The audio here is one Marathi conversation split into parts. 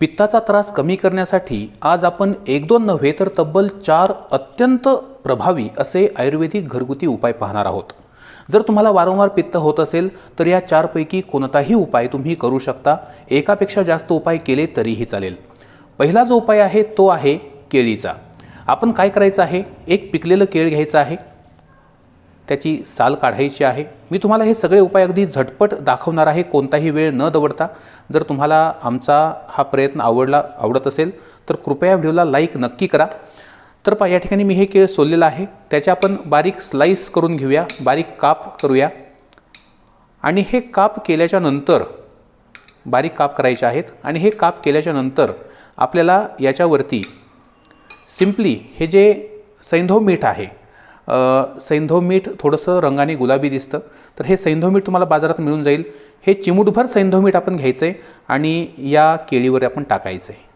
पित्ताचा त्रास कमी करण्यासाठी आज आपण एक दोन नव्हे तर तब्बल चार अत्यंत प्रभावी असे आयुर्वेदिक घरगुती उपाय पाहणार आहोत. जर तुम्हाला वारंवार पित्त होत असेल तर या चारपैकी कोणताही उपाय तुम्ही करू शकता. एकापेक्षा जास्त उपाय केले तरीही चालेल. पहिला जो उपाय आहे तो आहे केळीचा. आपण काय करायचं आहे? एक पिकलेलं केळ घ्यायचं आहे. त्याची साल काढायची आहे. मी तुम्हाला हे सगळे उपाय अगदी झटपट दाखवणार आहे. कोणताही वेळ न दवडता जर तुम्हाला आमचा हा प्रयत्न आवडला आवडत असेल तर कृपया व्हिडिओला लाईक नक्की करा. तर पहा या ठिकाणी मी हे केळ सोललेलं आहे. त्याच्या आपण बारीक स्लाईस करून घेऊया बारीक काप करूया. आणि हे काप केल्याच्यानंतर बारीक काप करायचे आहेत. आणि हे काप केल्याच्यानंतर आपल्याला याच्यावरती सिम्पली हे जे सैंधव मीठ आहे सैंधव मीठ थोडंसं रंगाने गुलाबी दिसतं. तर हे सैंधव मीठ तुम्हाला बाजारात मिळून जाईल. हे चिमूटभर सैंधव मीठ आपण घ्यायचं आहे आणि या केळीवर आपण टाकायचं आहे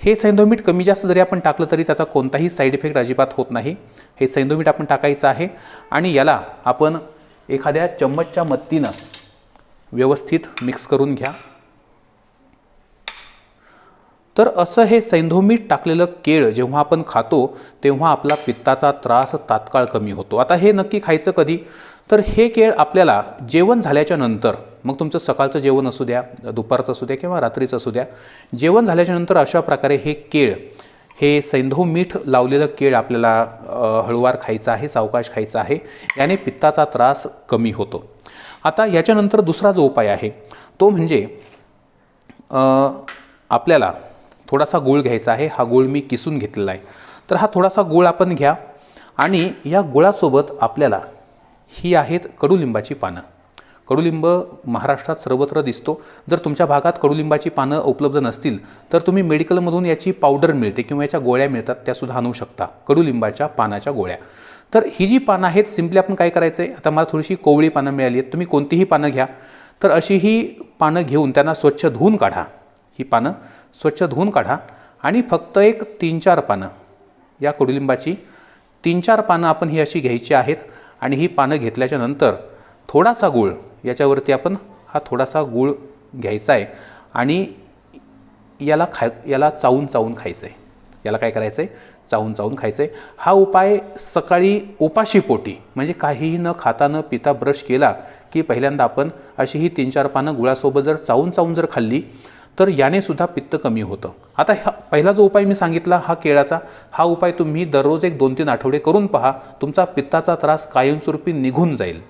हे सैंधव मीठ कमी जास्त जरी आपण टाकलं तरी त्याचा कोणताही साईड इफेक्ट अजिबात होत नाही. हे सैंधव मीठ आपण टाकायचं आहे आणि याला आपण एखाद्या चम्मचच्या मदतीनं व्यवस्थित मिक्स करून घ्या. तर असं हे सैंधोमीठ टाकलेलं केळ जेव्हा आपण खातो तेव्हा आपला पित्ताचा त्रास तात्काळ कमी होतो. आता हे नक्की खायचं कधी? तर हे केळ आपल्याला जेवण झाल्याच्यानंतर मग तुमचं सकाळचं जेवण असू द्या दुपारचं असू द्या किंवा रात्रीचं असू द्या जेवण झाल्याच्यानंतर अशा प्रकारे हे केळ हे सैंधव मीठ लावलेलं केळ आपल्याला हळुवार हळूवार खायचं आहे सावकाश खायचं आहे याने पित्ताचा त्रास कमी होतो. आता याच्यानंतर दुसरा जो उपाय आहे तो म्हणजे आपल्याला थोडासा गूळ घ्यायचा आहे. हा गूळ मी किसून घेतलेला आहे. तर हा थोडासा गूळ आपण घ्या आणि या गुळासोबत आपल्याला ही आहेत कडुलिंबाची पानं. कडुलिंब महाराष्ट्रात सर्वत्र दिसतो. जर तुमच्या भागात कडुलिंबाची पानं उपलब्ध नसतील तर तुम्ही मेडिकलमधून याची पावडर मिळते किंवा याच्या गोळ्या मिळतात त्यासुद्धा आणू शकता. कडुलिंबाच्या पानाच्या गोळ्या. तर ही जी पानं आहेत सिम्पली आपण काय करायचं आहे? आता मला थोडीशी कोवळी पानं मिळाली आहेत. तुम्ही कोणतीही पानं घ्या. तर अशी ही पानं घेऊन त्यांना स्वच्छ धुवून काढा. ही पानं स्वच्छ धुवून काढा आणि फक्त एक तीन चार पानं. या कडुलिंबाची तीन चार पानं आपण ही अशी घ्यायची आहेत आणि ही पानं घेतल्याच्या नंतर थोडासा गूळ याच्यावरती आपण हा थोडासा गूळ घ्यायचा आहे आणि याला खाय याला चावून चावून खायचं आहे याला काय करायचं आहे चावून चावून खायचं आहे हा उपाय सकाळी उपाशी पोटी म्हणजे काहीही न खाता न पिता ब्रश केला की पहिल्यांदा आपण अशी ही तीन चार पानं गुळासोबत जर चावून चावून जर खाल्ली तर याने सुद्धा पित्त कमी होतं. आता ह्या पहिला जो उपाय मी सांगितला हा केळाचा हा उपाय तुम्ही दररोज एक दोन तीन आठवडे करून पहा तुमचा पित्ताचा त्रास कायमस्वरूपी निघून जाईल.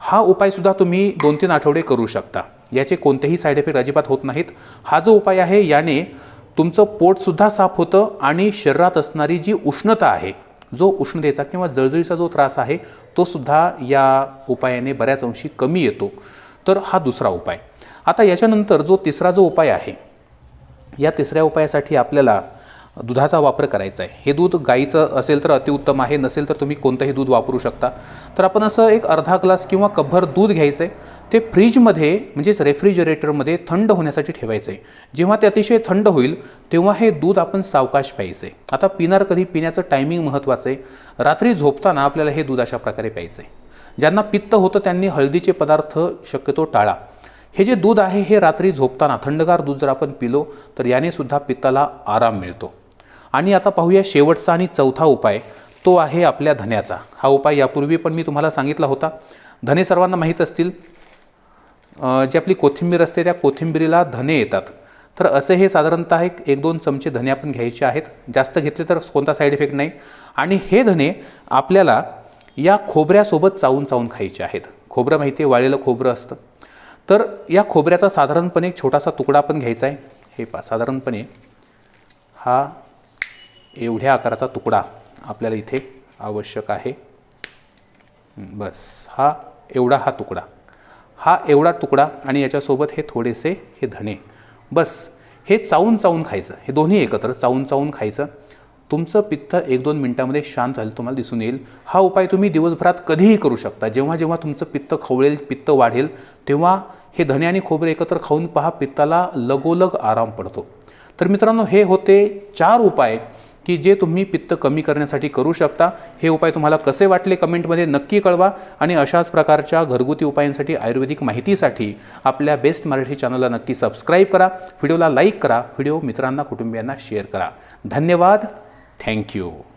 हा उपायसुद्धा तुम्ही दोन तीन आठवडे करू शकता. याचे कोणतेही साईड इफेक्ट अजिबात होत नाहीत. हा जो उपाय आहे याने तुमचं पोटसुद्धा साफ होतं आणि शरीरात असणारी जी उष्णता आहे जो उष्णतेचा किंवा जळजळीचा जो त्रास आहे तो सुद्धा या उपायाने बऱ्याच अंशी कमी येतो. तर हा दुसरा उपाय. आता याच्यानंतर जो तिसरा जो उपाय आहे या तिसऱ्या उपायासाठी आपल्याला दुधाचा वापर करायचा आहे. हे दूध गाईचं असेल तर अतिउत्तम आहे नसेल तर तुम्ही कोणतंही दूध वापरू शकता. तर आपण असं एक अर्धा ग्लास किंवा कपभर दूध घ्यायचं आहे ते फ्रीजमध्ये म्हणजेच रेफ्रिजरेटरमध्ये थंड होण्यासाठी ठेवायचं आहे जेव्हा ते अतिशय थंड होईल तेव्हा हे दूध आपण सावकाश प्यायचं आहे आता पिणार कधी पिण्याचं टायमिंग महत्त्वाचं आहे रात्री झोपताना आपल्याला हे दूध अशा प्रकारे प्यायचं आहे ज्यांना पित्त होतं त्यांनी हळदीचे पदार्थ शक्यतो टाळा. हे जे दूध आहे हे रात्री झोपताना थंडगार दूध जर आपण पिलो तर याने सुद्धा पित्ताला आराम मिळतो. आणि आता पाहूया शेवटचा आणि चौथा उपाय. तो आहे आपल्या धन्याचा. हा उपाय यापूर्वी पण मी तुम्हाला सांगितला होता. धने सर्वांना माहीत असतील. जी आपली कोथिंबीर असते त्या कोथिंबीरीला धने येतात. तर असे हे साधारणतः एक एक दोन चमचे धने आपण घ्यायचे आहेत. जास्त घेतले तर कोणता साईड इफेक्ट नाही. आणि हे धने आपल्याला या खोबऱ्यासोबत चावून चावून खायचे आहेत. खोबरं माहिती आहे वाळलेलं खोबरं असतं. तर या खोबऱ्याचा साधारणपणे एक छोटासा तुकडा पण घ्यायचा आहे. हे पा साधारणपणे हा एवढ्या आकाराचा तुकडा आपल्याला इथे आवश्यक आहे. बस हा एवढा हा तुकडा. हा एवढा तुकडा आणि याच्यासोबत हे थोडेसे हे धणे. बस हे चावून चावून खायचं. हे दोन्ही एकत्र चावून चावून खायचं. तुमचं पित्त एक दोन मिनिटामध्ये शांत झालं तुम्हाला दिसून येईल. हा उपाय तुम्ही दिवसभरात कधीही करू शकता. जेव्हा जेव्हा तुमचं पित्त खवळेल पित्त वाढेल तेव्हा हे धने आणि खोबरे एकत्र खाऊन पहा पित्ताला लगोलग आराम पडतो. तर मित्रांनो हे होते चार उपाय की जे तुम्ही पित्त कमी करण्यासाठी करू शकता. हे उपाय तुम्हाला कसे वाटले कमेंटमध्ये नक्की कळवा आणि अशाच प्रकारच्या घरगुती उपायांसाठी आयुर्वेदिक माहितीसाठी आपल्या बेस्ट मराठी चॅनलला नक्की सबस्क्राईब करा व्हिडिओला लाईक करा व्हिडिओ मित्रांना कुटुंबियांना शेअर करा. धन्यवाद. Thank you.